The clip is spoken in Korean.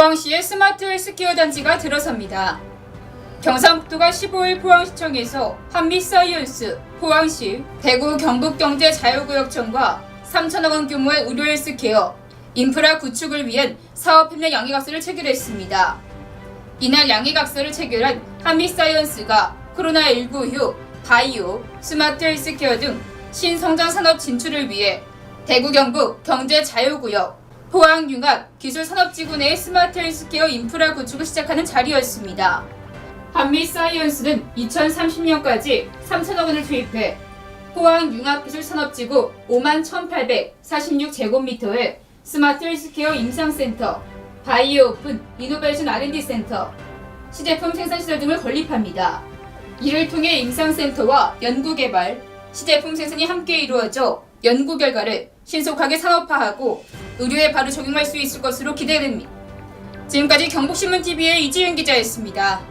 포항시의 스마트 헬스케어 단지가 들어섭니다. 경상북도가 15일 포항시청에서 한미사이언스, 포항시, 대구 경북경제자유구역청과 3천억 원 규모의 의료 헬스케어, 인프라 구축을 위한 사업 협력 양해각서를 체결했습니다. 이날 양해각서를 체결한 한미사이언스가 코로나19 후 바이오, 스마트 헬스케어 등 신성장 산업 진출을 위해 대구 경북 경제자유구역, 포항융합 기술산업지구 내 스마트 헬스케어 인프라 구축을 시작하는 자리였습니다. 한미사이언스는 2030년까지 3천억 원을 투입해 포항융합기술산업지구 5만 1,846제곱미터의 스마트 헬스케어 임상센터, 바이오 오픈 이노베이션 R&D 센터, 시제품 생산시설 등을 건립합니다. 이를 통해 임상센터와 연구개발, 시제품 생산이 함께 이루어져 연구 결과를 신속하게 산업화하고 의료에 바로 적용할 수 있을 것으로 기대됩니다. 지금까지 경북신문TV의 이지윤 기자였습니다.